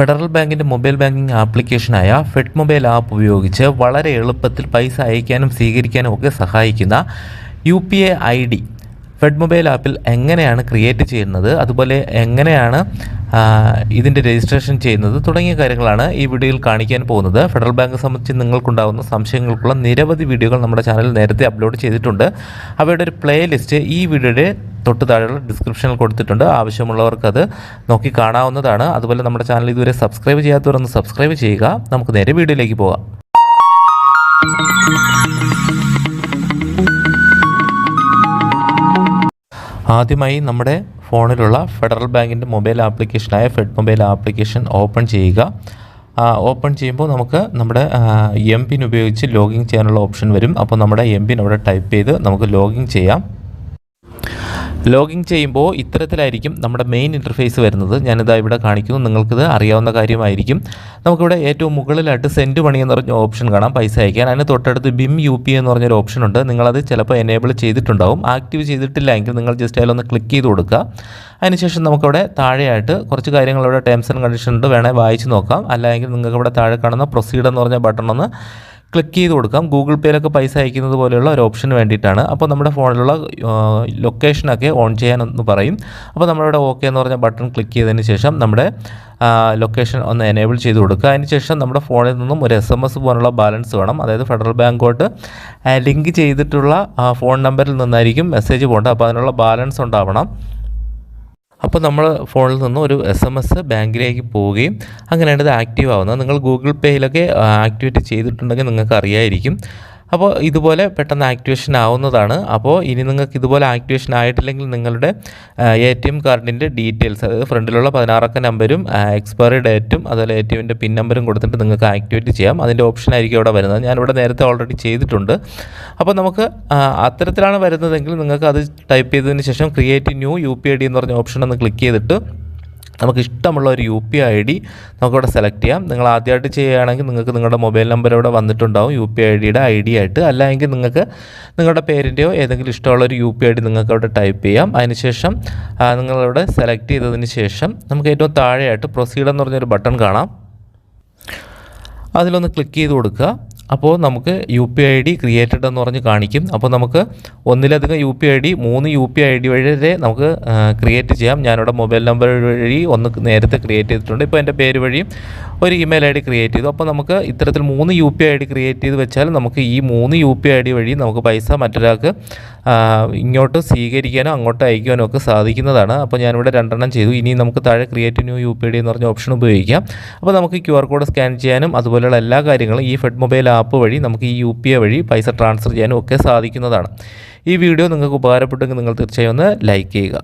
Federal ബാങ്കിന്റെ mobile banking ആപ്ലിക്കേഷനായ Fed mobile app ഉപയോഗിച്ച് വളരെ എളുപ്പത്തിൽ പൈസ അയക്കാനും സ്വീകരിക്കാനും ഒക്കെ സഹായിക്കുന്ന U P I I D Fed mobile ആപ്പിൽ എങ്ങനെയാണ് ക്രിയേറ്റ് ചെയ്യുന്നത് അതുപോലെ എങ്ങനെയാണ് ഇതിന്റെ രജിസ്ട്രേഷൻ ചെയ്യുന്നത് തുടങ്ങിയ കാര്യങ്ങളാണ് ഈ വീഡിയോയിൽ കാണിക്കാൻ പോകുന്നത്. ഫെഡറൽ ബാങ്ക് സംബന്ധിച്ച് നിങ്ങൾക്കുണ്ടാകുന്ന സംശയങ്ങൾക്കുള്ള നിരവധി വീഡിയോകൾ നമ്മുടെ ചാനലിൽ നേരത്തെ അപ്ലോഡ് ചെയ്തിട്ടുണ്ട്. അവയുടെ ഒരു പ്ലേലിസ്റ്റ് ഈ വീഡിയോയുടെ തൊട്ട് താഴെയുള്ള ഡിസ്ക്രിപ്ഷനിൽ കൊടുത്തിട്ടുണ്ട്. ആവശ്യമുള്ളവർക്ക് അത് നോക്കി കാണാവുന്നതാണ്. അതുപോലെ നമ്മുടെ ചാനൽ ഇതുവരെ സബ്സ്ക്രൈബ് ചെയ്യാത്തവരൊന്ന് സബ്സ്ക്രൈബ് ചെയ്യുക. നമുക്ക് നേരെ വീഡിയോയിലേക്ക് പോകാം. ആദ്യമായി നമ്മുടെ ഫോണിലുള്ള ഫെഡറൽ ബാങ്കിന്റെ മൊബൈൽ ആപ്ലിക്കേഷനായ ഫെഡ് മൊബൈൽ ആപ്ലിക്കേഷൻ ഓപ്പൺ ചെയ്യുക. ഓപ്പൺ ചെയ്യുമ്പോൾ നമുക്ക് നമ്മുടെ എം പിൻ ഉപയോഗിച്ച് ലോഗിൻ ചെയ്യാനുള്ള ഓപ്ഷൻ വരും. അപ്പോൾ നമ്മുടെ എം പിൻ അവിടെ ടൈപ്പ് ചെയ്ത് നമുക്ക് ലോഗിൻ ചെയ്യാം. ലോഗിൻ ചെയ്യുമ്പോൾ ഇത്തരത്തിലായിരിക്കും നമ്മുടെ മെയിൻ ഇന്റർഫേസ് വരുന്നത്. ഞാനിതാ ഇവിടെ കാണിക്കുന്നു. നിങ്ങൾക്കിത് അറിയാവുന്ന കാര്യമായിരിക്കും. നമുക്കിവിടെ ഏറ്റവും മുകളിലായിട്ട് സെൻഡ് മണി എന്ന് പറഞ്ഞ ഓപ്ഷൻ കാണാം. പൈസ അയക്കാൻ. അതിന് തൊട്ടടുത്ത് ബിം യു പി എന്ന് പറഞ്ഞൊരു ഓപ്ഷൻ ഉണ്ട്. നിങ്ങളത് ചിലപ്പോൾ എനേബിൾ ചെയ്തിട്ടുണ്ടാവും. ആക്റ്റീവ് ചെയ്തിട്ടില്ല എങ്കിൽ നിങ്ങൾ ജസ്റ്റ് അതിലൊന്ന് ക്ലിക്ക് ചെയ്ത് കൊടുക്കുക. അതിനുശേഷം നമുക്കവിടെ താഴെയായിട്ട് കുറച്ച് കാര്യങ്ങൾ ഇവിടെ ടേംസ് ആൻഡ് കണ്ടീഷൻ ഉണ്ട്. വേണേൽ വായിച്ച് നോക്കാം. അല്ലെങ്കിൽ നിങ്ങൾക്ക് ഇവിടെ താഴെ കാണുന്ന പ്രൊസീഡ് എന്ന് പറഞ്ഞ ബട്ടൺ ഒന്ന് ക്ലിക്ക് ചെയ്ത് കൊടുക്കാം. ഗൂഗിൾ പേയിലൊക്കെ പൈസ അയക്കുന്നത് പോലെയുള്ള ഒരു ഓപ്ഷന് വേണ്ടിയിട്ടാണ്. അപ്പോൾ നമ്മുടെ ഫോണിലുള്ള ലൊക്കേഷനൊക്കെ ഓൺ ചെയ്യാനൊന്ന് പറയും. അപ്പോൾ നമ്മളിവിടെ ഓക്കെ എന്ന് പറഞ്ഞ ബട്ടൺ ക്ലിക്ക് ചെയ്തതിന് ശേഷം നമ്മുടെ ലൊക്കേഷൻ ഒന്ന് എനേബിൾ ചെയ്ത് കൊടുക്കുക. അതിന് ശേഷം നമ്മുടെ ഫോണിൽ നിന്നും ഒരു എസ് എം എസ് പോലുള്ള ബാലൻസ് വേണം. അതായത് ഫെഡറൽ ബാങ്കോട്ട് ലിങ്ക് ചെയ്തിട്ടുള്ള ഫോൺ നമ്പറിൽ നിന്നായിരിക്കും മെസ്സേജ് പോകേണ്ടത്. അപ്പോൾ അതിനുള്ള ബാലൻസ് ഉണ്ടാവണം. അപ്പോൾ നമ്മൾ ഫോണിൽ നിന്ന് ഒരു എസ് എം എസ് ബാങ്കിലേക്ക് പോവുകയും അങ്ങനെയാണ് ഇത് ആക്റ്റീവ് ആവുന്നത്. നിങ്ങൾ ഗൂഗിൾ പേയിലൊക്കെ ആക്ടിവേറ്റ് ചെയ്തിട്ടുണ്ടെങ്കിൽ നിങ്ങൾക്ക് അറിയായിരിക്കും അപ്പോൾ ഇതുപോലെ പെട്ടെന്ന് ആക്ടിവേഷൻ ആവുന്നതാണ്. അപ്പോൾ ഇനി നിങ്ങൾക്ക് ഇതുപോലെ ആക്ടിവേഷൻ ആയിട്ടില്ലെങ്കിൽ നിങ്ങളുടെ എ ടി എം കാർഡിന്റെ ഡീറ്റെയിൽസ് അതായത് ഫ്രണ്ടിലുള്ള പതിനാറക്ക നമ്പരും എക്സ്പയറി ഡേറ്റും അതുപോലെ എ ടി എമ്മിന്റെ പിൻ നമ്പറും കൊടുത്തിട്ട് നിങ്ങൾക്ക് ആക്ടിവേറ്റ് ചെയ്യാം. അതിന്റെ ഓപ്ഷൻ ആയിരിക്കും ഇവിടെ വരുന്നത്. ഞാനിവിടെ നേരത്തെ ഓൾറെഡി ചെയ്തിട്ടുണ്ട്. അപ്പോൾ നമുക്ക് അത്തരത്തിലാണ് വരുന്നതെങ്കിൽ നിങ്ങൾക്ക് അത് ടൈപ്പ് ചെയ്തതിന് ശേഷം create new U P I D എന്ന് പറഞ്ഞ ഓപ്ഷൻ ഒന്ന് ക്ലിക്ക് ചെയ്തിട്ട് നമുക്ക് ഇഷ്ടമുള്ള ഒരു യു പി ഐ ഡി നമുക്കിവിടെ സെലക്ട് ചെയ്യാം. നിങ്ങൾ ആദ്യമായിട്ട് ചെയ്യുകയാണെങ്കിൽ നിങ്ങൾക്ക് നിങ്ങളുടെ മൊബൈൽ നമ്പർ ഇവിടെ വന്നിട്ടുണ്ടാവും. യു പി ഐ ഡിയുടെ ഐ ഡി ആയിട്ട്. അല്ലെങ്കിൽ നിങ്ങൾക്ക് നിങ്ങളുടെ പേരിന്റെയോ ഏതെങ്കിലും ഇഷ്ടമുള്ള ഒരു യു പി ഐ ഡി നിങ്ങൾക്ക് അവിടെ ടൈപ്പ് ചെയ്യാം. അതിനുശേഷം നിങ്ങളിവിടെ സെലക്ട് ചെയ്തതിന് ശേഷം നമുക്ക് ഏറ്റവും താഴെയായിട്ട് പ്രൊസീഡ് എന്ന് പറഞ്ഞൊരു ബട്ടൺ കാണാം. അതിലൊന്ന് ക്ലിക്ക് ചെയ്ത് കൊടുക്കുക. അപ്പോൾ നമുക്ക് U P I D created എന്ന് പറഞ്ഞ് കാണിക്കും. അപ്പോൾ നമുക്ക് ഒന്നിലധികം യു പി ഐ ഡി മൂന്ന് യു പി ഐ ഡി വരെ നമുക്ക് ക്രിയേറ്റ് ചെയ്യാം. ഞാനിവിടെ മൊബൈൽ നമ്പർ വഴി ഒന്ന് നേരത്തെ ക്രിയേറ്റ് ചെയ്തിട്ടുണ്ട്. ഇപ്പോൾ എന്റെ പേര് വഴിയും ഒരു ഇമെയിൽ ഐ ഡി ക്രിയേറ്റ് ചെയ്തു. അപ്പോൾ നമുക്ക് ഇത്തരത്തിൽ മൂന്ന് U P I D create ചെയ്ത് വെച്ചാൽ നമുക്ക് ഈ മൂന്ന് യു പി ഐ ഡി വഴി നമുക്ക് പൈസ മറ്റൊരാൾക്ക് ഇങ്ങോട്ട് സ്വീകരിക്കാനോ അങ്ങോട്ട് അയക്കാനോ ഒക്കെ സാധിക്കുന്നതാണ്. അപ്പോൾ ഞാനിവിടെ രണ്ടെണ്ണം ചെയ്തു. ഇനി നമുക്ക് താഴെ create new U P I D എന്ന് പറഞ്ഞ ഓപ്ഷൻ ഉപയോഗിക്കാം. അപ്പോൾ നമുക്ക് ക്യു ആർ കോഡ് സ്കാൻ ചെയ്യാനും അതുപോലെയുള്ള എല്ലാ കാര്യങ്ങളും ഈ ഫെഡ് മൊബൈൽ ആപ്പ് വഴി നമുക്ക് ഈ യു പി ഐ വഴി പൈസ ട്രാൻസ്ഫർ ചെയ്യാനും ഒക്കെ സാധിക്കുന്നതാണ്. ഈ വീഡിയോ നിങ്ങൾക്ക് ഉപകാരപ്പെട്ടെങ്കിൽ നിങ്ങൾ തീർച്ചയായും ഒന്ന് ലൈക്ക് ചെയ്യുക.